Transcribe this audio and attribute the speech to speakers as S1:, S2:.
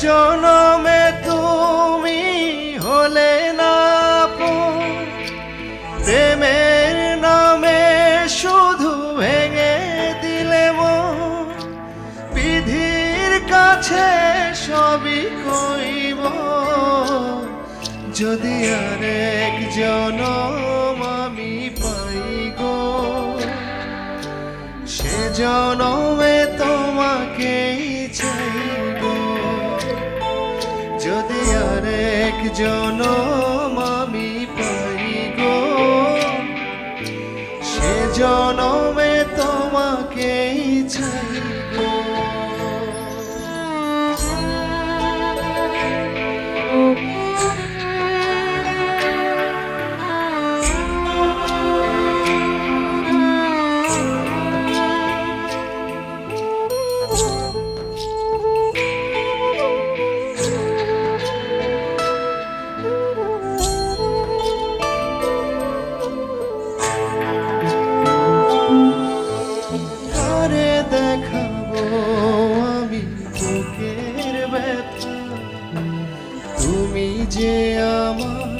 S1: জনমে তুমি হলে না প্রেমের নামে শুধু ভেঙে দিলে বিধির কাছে সবই কইব। যদি আরেক জনম আমি পাই গো সে জনমে যদি আর এক জনম আমি পাই গো। সে জনমে তোমাকেই চাই। দেখাবো আমি বুকের ব্যথা। তুমি যে আমার